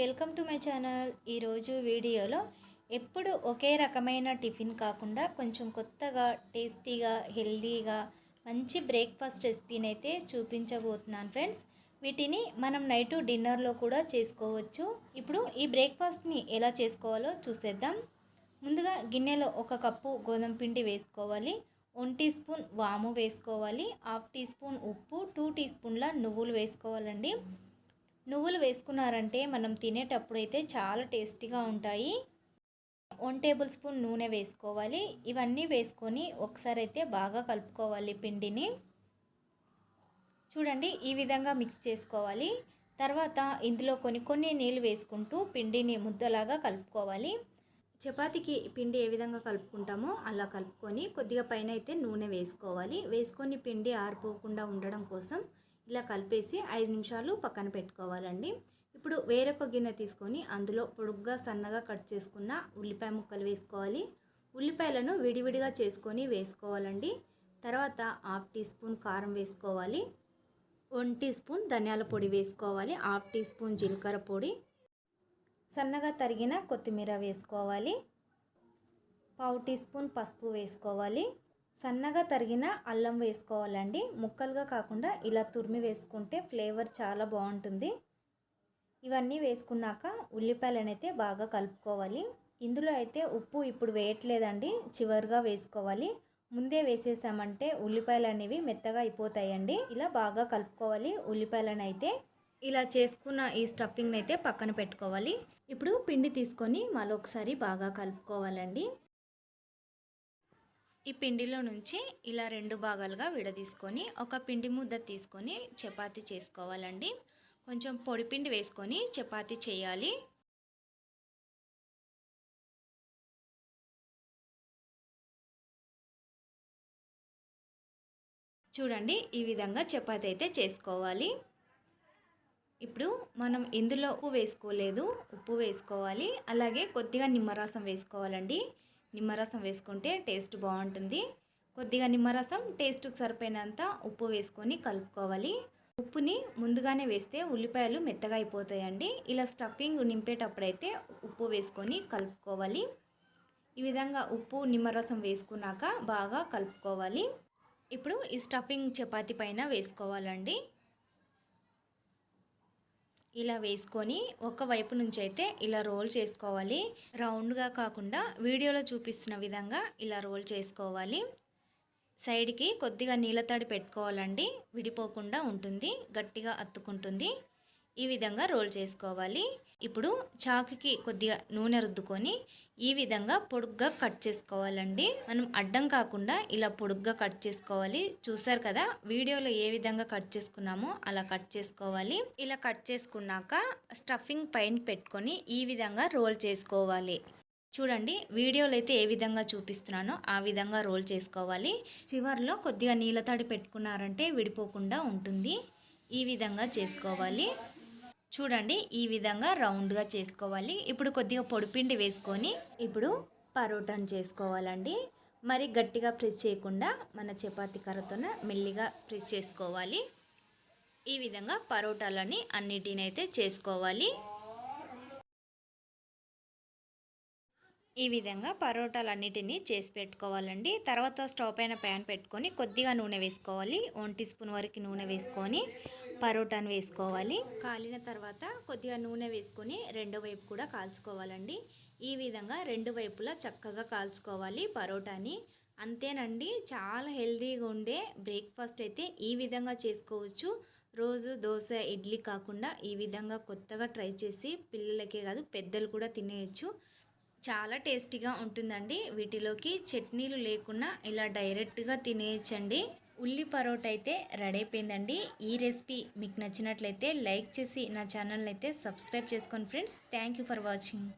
Welcome to my channel. ఈరోజు వీడియోలో ఎప్పుడు ఒకే రకమైన టిఫిన్ కాకుండా కొంచెం కొత్తగా టేస్టీగా హెల్దీగా మంచి బ్రేక్ఫాస్ట్ రెసిపీని అయితే చూపించబోతున్నాను ఫ్రెండ్స్. వీటిని మనం నైట్ డిన్నర్లో కూడా చేసుకోవచ్చు. ఇప్పుడు ఈ బ్రేక్ఫాస్ట్ని ఎలా చేసుకోవాలో చూసేద్దాం. ముందుగా గిన్నెలో ఒక కప్పు గోధుమ పిండి వేసుకోవాలి. వన్ టీ స్పూన్ వాము వేసుకోవాలి. హాఫ్ టీ స్పూన్ ఉప్పు టూ టీ స్పూన్ల నువ్వులు వేసుకోవాలండి. నువ్వులు వేసుకున్నారంటే మనం తినేటప్పుడు అయితే చాలా టేస్టీగా ఉంటాయి. వన్ టేబుల్ స్పూన్ నూనె వేసుకోవాలి. ఇవన్నీ వేసుకొని ఒకసారి అయితే బాగా కలుపుకోవాలి పిండిని. చూడండి ఈ విధంగా మిక్స్ చేసుకోవాలి. తర్వాత ఇందులో కొన్ని కొన్ని నీళ్ళు వేసుకుంటూ పిండిని ముద్దలాగా కలుపుకోవాలి. చపాతీకి పిండి ఏ విధంగా కలుపుకుంటామో అలా కలుపుకొని కొద్దిగా పైన అయితే నూనె వేసుకోవాలి. వేసుకొని పిండి ఆరిపోకుండా ఉండడం కోసం ఇలా కలిపేసి ఐదు నిమిషాలు పక్కన పెట్టుకోవాలండి. ఇప్పుడు వేరొక గిన్నె తీసుకొని అందులో పొడుగ్గా సన్నగా కట్ చేసుకున్న ఉల్లిపాయ ముక్కలు వేసుకోవాలి. ఉల్లిపాయలను విడివిడిగా చేసుకొని వేసుకోవాలండి. తర్వాత హాఫ్ టీ స్పూన్ కారం వేసుకోవాలి. వన్ టీ స్పూన్ ధనియాల పొడి వేసుకోవాలి. హాఫ్ టీ స్పూన్ జీలకర్ర పొడి. సన్నగా తరిగిన కొత్తిమీర వేసుకోవాలి. పావు టీ స్పూన్ పసుపు వేసుకోవాలి. సన్నగా తరిగిన అల్లం వేసుకోవాలండి. ముక్కలుగా కాకుండా ఇలా తురిమి వేసుకుంటే ఫ్లేవర్ చాలా బాగుంటుంది. ఇవన్నీ వేసుకున్నాక ఉల్లిపాయలను అయితే బాగా కలుపుకోవాలి. ఇందులో అయితే ఉప్పు ఇప్పుడు వేయట్లేదండి. చివరిగా వేసుకోవాలి. ముందే వేసేసామంటే ఉల్లిపాయలు అనేవి మెత్తగా అయిపోతాయండి. ఇలా బాగా కలుపుకోవాలి. ఉల్లిపాయలను అయితే ఇలా చేసుకున్న ఈ స్టఫింగ్ని అయితే పక్కన పెట్టుకోవాలి. ఇప్పుడు పిండి తీసుకొని మరొకసారి బాగా కలుపుకోవాలండి. ఈ పిండిలో నుంచి ఇలా రెండు భాగాలుగా విడదీసుకొని ఒక పిండి ముద్ద తీసుకొని చపాతి చేసుకోవాలండి. కొంచెం పొడిపిండి వేసుకొని చపాతి చేయాలి. చూడండి ఈ విధంగా చపాతి అయితే చేసుకోవాలి. ఇప్పుడు మనం ఇందులో ఉప్పు వేసుకోలేదు. ఉప్పు వేసుకోవాలి. అలాగే కొద్దిగా నిమ్మరసం వేసుకోవాలండి. నిమ్మరసం వేసుకుంటే టేస్ట్ బాగుంటుంది. కొద్దిగా నిమ్మరసం టేస్ట్కి సరిపోయినంత ఉప్పు వేసుకొని కలుపుకోవాలి. ఉప్పుని ముందుగానే వేస్తే ఉల్లిపాయలు మెత్తగా అయిపోతాయండి. ఇలా స్టఫింగ్ నింపేటప్పుడైతే ఉప్పు వేసుకొని కలుపుకోవాలి. ఈ విధంగా ఉప్పు నిమ్మరసం వేసుకున్నాక బాగా కలుపుకోవాలి. ఇప్పుడు ఈ స్టఫింగ్ చపాతి పైన వేసుకోవాలండి. ఇలా వేసుకొని ఒక వైపు నుంచి అయితే ఇలా రోల్ చేసుకోవాలి. రౌండ్గా కాకుండా వీడియోలో చూపిస్తున్న విధంగా ఇలా రోల్ చేసుకోవాలి. సైడ్కి కొద్దిగా నీళ్ళ తడి పెట్టుకోవాలండి. విడిపోకుండా ఉంటుంది. గట్టిగా అత్తుకుంటుంది ఈ విధంగా రోల్ చేసుకోవాలి. ఇప్పుడు చాకుకి కొద్దిగా నూనె రుద్దుకొని ఈ విధంగా పొడుగ్గా కట్ చేసుకోవాలండి. మనం అడ్డం కాకుండా ఇలా పొడుగ్గా కట్ చేసుకోవాలి. చూసారు కదా వీడియోలో ఏ విధంగా కట్ చేసుకున్నామో అలా కట్ చేసుకోవాలి. ఇలా కట్ చేసుకున్నాక స్టఫింగ్ పైన పెట్టుకొని ఈ విధంగా రోల్ చేసుకోవాలి. చూడండి వీడియోలో అయితే ఏ విధంగా చూపిస్తున్నానో ఆ విధంగా రోల్ చేసుకోవాలి. చివరిలో కొద్దిగా నీళ్ళ తడి పెట్టుకున్నారంటే విడిపోకుండా ఉంటుంది. ఈ విధంగా చేసుకోవాలి. చూడండి ఈ విధంగా రౌండ్గా చేసుకోవాలి. ఇప్పుడు కొద్దిగా పొడిపిండి వేసుకొని ఇప్పుడు పరోటాను చేసుకోవాలండి. మరి గట్టిగా ప్రెస్ చేయకుండా మన చపాతీ కర్రతోన మెల్లిగా ప్రెస్ చేసుకోవాలి. ఈ విధంగా పరోటాలని అన్నిటినైతే చేసుకోవాలి. ఈ విధంగా పరోటాలన్నిటినీ చేసి పెట్టుకోవాలండి. తర్వాత స్టవ్ పైన ప్యాన్ పెట్టుకొని కొద్దిగా నూనె వేసుకోవాలి. వన్ టీ స్పూన్ వరకు నూనె వేసుకొని పరోటాను వేసుకోవాలి. కాలిన తర్వాత కొద్దిగా నూనె వేసుకొని రెండో వైపు కూడా కాల్చుకోవాలండి. ఈ విధంగా రెండు వైపులా చక్కగా కాల్చుకోవాలి పరోటాని. అంతేనండి చాలా హెల్తీగా ఉండే బ్రేక్ఫాస్ట్ అయితే ఈ విధంగా చేసుకోవచ్చు. రోజు దోశ ఇడ్లీ కాకుండా ఈ విధంగా కొత్తగా ట్రై చేసి పిల్లలకే కాదు పెద్దలు కూడా తినేయచ్చు. చాలా టేస్టీగా ఉంటుందండి. వీటిలోకి చట్నీలు లేకుండా ఇలా డైరెక్ట్గా తినేయచ్చండి. ఉల్లి పరోటా అయితే రెడీ అయిపోయిందండి. ఈ రెసిపీ మీకు నచ్చినట్లయితే లైక్ చేసి నా ఛానల్ని అయితే సబ్స్క్రైబ్ చేసుకోండి ఫ్రెండ్స్. Thank for watching.